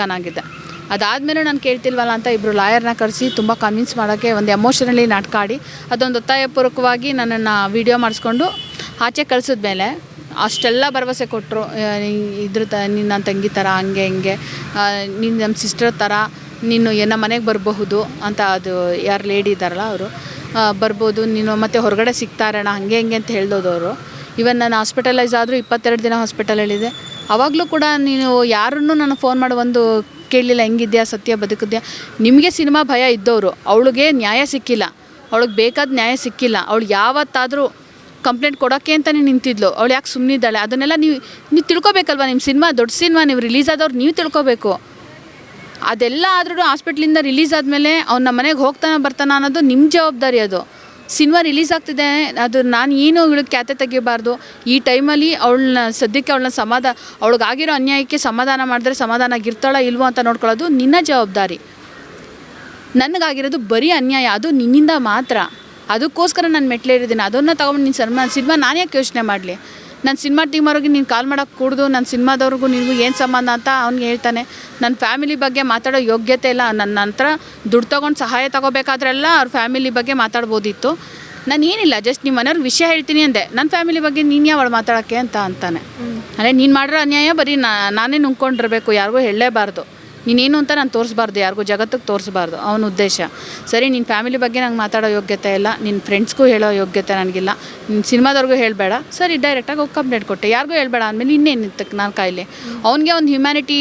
Weak ಆಗಿದೆ ಅದಾದಮೇಲೆ ನಾನು ಕೇಳ್ತಿಲ್ವಲ್ಲ ಅಂತ ಇಬ್ಬರು ಲಾಯರ್ನ ಕರೆಸಿ ತುಂಬ ಕನ್ವಿನ್ಸ್ ಮಾಡೋಕ್ಕೆ ಒಂದು ಎಮೋಷನಲಿ ನಾಟಕ ಆಡಿ ಅದೊಂದು ಒತ್ತಾಯಪೂರ್ವಕವಾಗಿ ನನ್ನನ್ನು ವೀಡಿಯೋ ಮಾಡಿಸ್ಕೊಂಡು ಆಚೆ ಕಳಿಸಿದ್ಮೇಲೆ ಅಷ್ಟೆಲ್ಲ ಭರವಸೆ ಕೊಟ್ಟರು ಇದ್ರ ತ ನಿನ್ನ ತಂಗಿ ಥರ ಹಂಗೆ, ಹಿಂಗೆ ನೀನು ನಮ್ಮ ಸಿಸ್ಟರ್ ಥರ ನೀನು ಏ- ನಮ್ಮ ಮನೆಗೆ ಬರಬಹುದು ಅಂತ ಅದು ಯಾರು ಲೇಡಿ ಇದ್ದಾರಲ್ಲ ಅವರು ಬರ್ಬೋದು, ನೀನು ಮತ್ತೆ ಹೊರಗಡೆ ಸಿಗ್ತಾರಣ ಹಂಗೆ, ಹಿಂಗೆ ಅಂತ ಹೇಳ್ದೋದವರು. ಇವನ್ ನಾನು ಹಾಸ್ಪಿಟಲೈಸ್ ಆದರೂ ಇಪ್ಪತ್ತೆರಡು ದಿನ ಹಾಸ್ಪಿಟಲಲ್ಲಿದೆ ಅವಾಗಲೂ ಕೂಡ ನೀನು ಯಾರನ್ನು ನಾನು ಫೋನ್ ಮಾಡಿ ಒಂದು ಕೇಳಲಿಲ್ಲ ಹೆಂಗಿದ್ಯಾ, ಸತ್ಯ ಬದುಕಿದ್ಯಾ? ನಿಮಗೆ ಸಿನಿಮಾ ಭಯ ಇದ್ದವರು. ಅವಳಿಗೆ ನ್ಯಾಯ ಸಿಕ್ಕಿಲ್ಲ. ಅವಳಿಗೆ ಬೇಕಾದ ನ್ಯಾಯ ಸಿಕ್ಕಿಲ್ಲ. ಅವಳು ಯಾವತ್ತಾದರೂ ಕಂಪ್ಲೇಂಟ್ ಕೊಡೋಕ್ಕೆ ಅಂತಲೇ ನಿಂತಿದ್ಲು. ಅವಳು ಯಾಕೆ ಸುಮ್ಮನಿದ್ದಾಳೆ ಅದನ್ನೆಲ್ಲ ನೀವು ನೀವು ತಿಳ್ಕೊಬೇಕಲ್ವ? ನಿಮ್ಮ ಸಿನಿಮಾ ದೊಡ್ಡ ಸಿನಿಮಾ, ನೀವು ರಿಲೀಸ್ ಆದವ್ರು ನೀವು ತಿಳ್ಕೊಬೇಕು. ಅದೆಲ್ಲ ಆದ್ರೂ ಹಾಸ್ಪಿಟ್ಲಿಂದ ರಿಲೀಸ್ ಆದಮೇಲೆ ಅವ್ನು ನಮ್ಮ ಮನೆಗೆ ಹೋಗ್ತಾನೆ ಬರ್ತಾನೆ ಅನ್ನೋದು ನಿಮ್ಮ ಜವಾಬ್ದಾರಿ ಅದು. ಸಿನಿಮಾ ರಿಲೀಸ್ ಆಗ್ತಿದೆ, ಅದು ನಾನು ಏನು ಇವಳಿಗೆ ಖ್ಯಾತೆ ತೆಗಿಬಾರ್ದು. ಈ ಟೈಮಲ್ಲಿ ಅವಳನ್ನ, ಸದ್ಯಕ್ಕೆ ಅವಳನ್ನ ಸಮಾಧಾನ ಅವಳಿಗಾಗಿರೋ ಅನ್ಯಾಯಕ್ಕೆ ಸಮಾಧಾನ ಮಾಡಿದ್ರೆ ಸಮಾಧಾನ ಆಗಿರ್ತಾಳ ಇಲ್ವೋ ಅಂತ ನೋಡ್ಕೊಳ್ಳೋದು ನಿನ್ನ ಜವಾಬ್ದಾರಿ. ನನಗಾಗಿರೋದು ಬರೀ ಅನ್ಯಾಯ, ಅದು ನಿನ್ನಿಂದ ಮಾತ್ರ. ಅದಕ್ಕೋಸ್ಕರ ನಾನು ಮೆಟ್ಲೇರಿದ್ದೀನಿ ಅದನ್ನು ತಗೊಂಡು ನಿನ್ನ ಸಿನಿಮಾ ಸಿನಿಮಾ ನಾನು ಯಾಕೆ ಯೋಚನೆ ಮಾಡಲಿ? ನಾನು ಸಿನಿಮಾ ಟೀಮವ್ರಿಗೆ ನೀನು ಕಾಲ್ ಮಾಡೋಕ್ಕೆ ಕೂಡ್ದು ನನ್ನ ಸಿನಿಮಾದವ್ರಿಗೂ ನಿನಗೂ ಏನು ಸಂಬಂಧ ಅಂತ ಅವ್ನಿಗೆ ಹೇಳ್ತಾನೆ. ನನ್ನ ಫ್ಯಾಮಿಲಿ ಬಗ್ಗೆ ಮಾತಾಡೋ ಯೋಗ್ಯತೆ ಇಲ್ಲ. ನನ್ನ ನಂತರ ದುಡ್ಡು ತೊಗೊಂಡು ಸಹಾಯ ತಗೋಬೇಕಾದ್ರೆಲ್ಲ ಅವ್ರ ಫ್ಯಾಮಿಲಿ ಬಗ್ಗೆ ಮಾತಾಡ್ಬೋದಿತ್ತು. ನಾನು ಏನಿಲ್ಲ ಜಸ್ಟ್ ನಿಮ್ಮ ಮನೆಯವ್ರಿಗೆ ವಿಷಯ ಹೇಳ್ತೀನಿ ಅಂದೆ. ನನ್ನ ಫ್ಯಾಮಿಲಿ ಬಗ್ಗೆ ನೀನು ಯಾವಳು ಮಾತಾಡೋಕ್ಕೆ ಅಂತ ಅಂತಾನೆ. ಅಂದರೆ ನೀನು ಮಾಡಿರೋ ಅನ್ಯಾಯ ಬರೀ ನಾ- ನಾನೇ ನುಂಗ್ಕೊಂಡಿರಬೇಕು ಯಾರಿಗೂ ಹೇಳಲೇಬಾರ್ದು. ನೀನೇನು ಅಂತ ನಾನು ತೋರಿಸ್ಬಾರ್ದು, ಯಾರಿಗೂ ಜಗತ್ತಿಗೆ ತೋರಿಸ್ಬಾರ್ದು, ಅವನ ಉದ್ದೇಶ. ಸರಿ ನಿನ್ನ ಫ್ಯಾಮಿಲಿ ಬಗ್ಗೆ ನಂಗೆ ಮಾತಾಡೋ ಯೋಗ್ಯತೆ ಇಲ್ಲ ನಿನ್ನ ಫ್ರೆಂಡ್ಸ್ಗೂ ಹೇಳೋ ಯೋಗ್ಯತೆ ನನಗಿಲ್ಲ ನಿನ್ನ ಸಿನಿಮಾದವ್ರಿಗೂ ಹೇಳಬೇಡ. ಸರಿ ಡೈರೆಕ್ಟಾಗಿ ಹೋಗಿ ಕಂಪ್ಲೇಂಟ್ ಕೊಟ್ಟೆ. ಯಾರಿಗೂ ಹೇಳಬೇಡ, ಅಂದಮೇಲೆ ಇನ್ನೇನು ಇತ್ತಕ್ಕೆ ನಾನು ಕಾಯಿಲೆ? ಅವನಿಗೆ ಒಂದು ಹ್ಯುಮ್ಯಾನಿಟಿ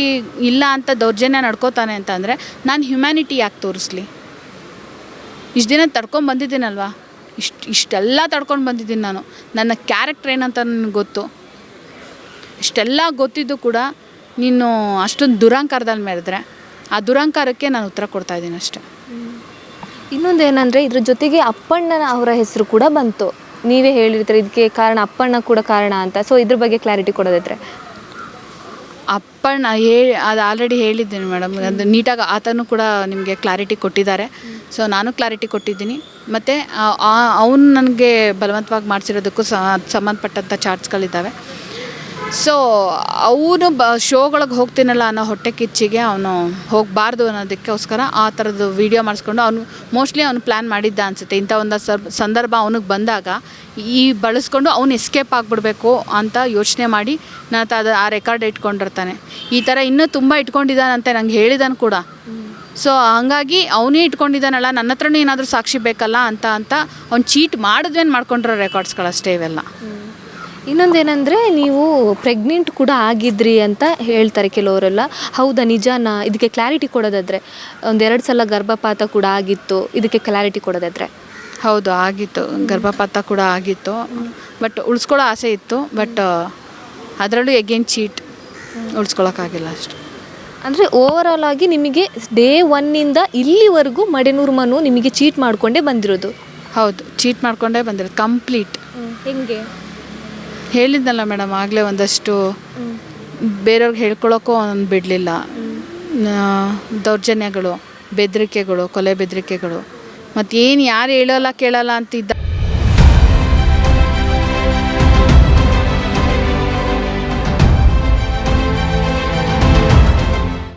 ಇಲ್ಲ ಅಂತ ದೌರ್ಜನ್ಯ ನಡ್ಕೋತಾನೆ ಅಂತಂದರೆ, ನಾನು ಹ್ಯುಮ್ಯಾನಿಟಿ ಯಾಕೆ ತೋರಿಸ್ಲಿ? ಇಷ್ಟು ದಿನ ತಡ್ಕೊಂಡು ಬಂದಿದ್ದೀನಲ್ವಾ? ಇಷ್ಟು, ಇಷ್ಟೆಲ್ಲ ತಡ್ಕೊಂಡು ಬಂದಿದ್ದೀನಿ ನಾನು. ನನ್ನ ಕ್ಯಾರೆಕ್ಟರ್ ಏನಂತ ನನಗೆ ಗೊತ್ತು. ಇಷ್ಟೆಲ್ಲ ಗೊತ್ತಿದ್ದು ಕೂಡ ನೀನು ಅಷ್ಟೊಂದು ದುರಂಕಾರದಲ್ಲಿ ಮೆರೆದ್ರೆ ಆ ದುರಂಕಾರಕ್ಕೆ ನಾನು ಉತ್ತರ ಕೊಡ್ತಾ ಇದ್ದೀನಿ ಅಷ್ಟೆ. ಇನ್ನೊಂದು ಏನಂದರೆ ಇದ್ರ ಜೊತೆಗೆ ಅಪ್ಪಣ್ಣನ ಅವರ ಹೆಸರು ಕೂಡ ಬಂತು. ನೀವೇ ಹೇಳಿರ್ತೀರಿ ಇದಕ್ಕೆ ಕಾರಣ ಅಪ್ಪಣ್ಣ ಕೂಡ ಕಾರಣ ಅಂತ. ಸೊ ಇದ್ರ ಬಗ್ಗೆ ಕ್ಲಾರಿಟಿ ಕೊಡೋದಿದ್ರೆ. ಅಪ್ಪಣ್ಣ ಹೇಳಿ ಅದು ಆಲ್ರೆಡಿ ಹೇಳಿದ್ದೀನಿ ಮೇಡಮ್ ಅದು ನೀಟಾಗಿ ಆತನು ಕೂಡ ನಿಮಗೆ ಕ್ಲಾರಿಟಿ ಕೊಟ್ಟಿದ್ದಾರೆ. ಸೊ ನಾನು ಕ್ಲಾರಿಟಿ ಕೊಟ್ಟಿದ್ದೀನಿ. ಮತ್ತು ಅವನು ನನಗೆ ಬಲವಂತವಾಗಿ ಮಾಡಿಸಿರೋದಕ್ಕೂ ಸಂಬಂಧಪಟ್ಟಂಥ ಚಾರ್ಜ್ಗಳಿದ್ದಾವೆ ಸೊ ಅವನು ಬ, ಶೋಗಳಿಗೆ ಹೋಗ್ತೀನಲ್ಲ ಅನ್ನೋ ಹೊಟ್ಟೆ ಕಿಚ್ಚಿಗೆ ಅವನು ಹೋಗಬಾರ್ದು ಅನ್ನೋದಕ್ಕೋಸ್ಕರ ಆ ಥರದ್ದು ವೀಡಿಯೋ ಮಾಡಿಸ್ಕೊಂಡು ಅವನು ಮೋಸ್ಟ್ಲಿ ಅವನು ಪ್ಲ್ಯಾನ್ ಮಾಡಿದ್ದ ಅನಿಸುತ್ತೆ. ಇಂಥ ಒಂದು ಸಂದರ್ಭ ಅವನಿಗೆ ಬಂದಾಗ ಈ ಬಳಸ್ಕೊಂಡು ಅವನು ಎಸ್ಕೇಪ್ ಆಗಿಬಿಡ್ಬೇಕು ಅಂತ ಯೋಚನೆ ಮಾಡಿ ಹತ್ರ ಅದು, ಆ ರೆಕಾರ್ಡ್ ಇಟ್ಕೊಂಡಿರ್ತಾನೆ. ಈ ಥರ ಇನ್ನೂ ತುಂಬ ಇಟ್ಕೊಂಡಿದ್ದಾನಂತೆ, ನಂಗೆ ಹೇಳಿದಾನು ಕೂಡ. ಸೊ ಹಾಗಾಗಿ ಅವನೇ ಇಟ್ಕೊಂಡಿದ್ದಾನಲ್ಲ ನನ್ನ ಹತ್ರನೂ ಏನಾದರೂ ಸಾಕ್ಷಿ ಬೇಕಲ್ಲ ಅಂತ ಅಂತ ಅವ್ನು ಚೀಟ್ ಮಾಡಿದ್ವೇನು ಮಾಡ್ಕೊಂಡಿರೋ ರೆಕಾರ್ಡ್ಸ್ಗಳಷ್ಟೇ ಇವೆಲ್ಲ. ಇನ್ನೊಂದೇನೆಂದರೆ ನೀವು ಪ್ರೆಗ್ನೆಂಟ್ ಕೂಡ ಆಗಿದ್ರಿ ಅಂತ ಹೇಳ್ತಾರೆ ಕೆಲವರೆಲ್ಲ. ಹೌದಾ ನಿಜಾನಾ? ಇದಕ್ಕೆ ಕ್ಲಾರಿಟಿ ಕೊಡೋದಾದ್ರೆ ಒಂದೆರಡು ಸಲ ಗರ್ಭಪಾತ ಕೂಡ ಆಗಿತ್ತು ಇದಕ್ಕೆ ಕ್ಲಾರಿಟಿ ಕೊಡೋದಾದರೆ. ಹೌದು ಆಗಿತ್ತು. ಗರ್ಭಪಾತ ಕೂಡ ಆಗಿತ್ತು. ಬಟ್ ಉಳಿಸ್ಕೊಳ್ಳೋ ಆಸೆ ಇತ್ತು. ಬಟ್ ಅದರಲ್ಲೂ ಎಗೇನ್ ಚೀಟ್ ಉಳಿಸ್ಕೊಳಕ್ಕಾಗಿಲ್ಲ ಅಷ್ಟು. ಅಂದರೆ ಓವರಾಲ್ ಆಗಿ ನಿಮಗೆ ಡೇ ಒನ್ನಿಂದ ಇಲ್ಲಿವರೆಗೂ ಮಡೆನೂರು ಮನು ನಿಮಗೆ ಚೀಟ್ ಮಾಡಿಕೊಂಡೇ ಬಂದಿರೋದು. ಹೌದು ಚೀಟ್ ಮಾಡಿಕೊಂಡೇ ಬಂದಿರೋದು ಕಂಪ್ಲೀಟ್ ಹೆಂಗೆ? ಹೇಳಿದ್ನಲ್ಲ ಮೇಡಮ್ ಆಗಲೇ ಒಂದಷ್ಟು ಬೇರೆಯವ್ರಿಗೆ ಹೇಳ್ಕೊಳ್ಳೋಕ್ಕೂ ಅವ್ನು ಬಿಡಲಿಲ್ಲ. ದೌರ್ಜನ್ಯಗಳು ಬೆದರಿಕೆಗಳು ಕೊಲೆ ಬೆದರಿಕೆಗಳು. ಮತ್ತೇನು ಏನು ಯಾರು ಹೇಳೋಲ್ಲ ಕೇಳಲ್ಲ ಅಂತಿದ್ದ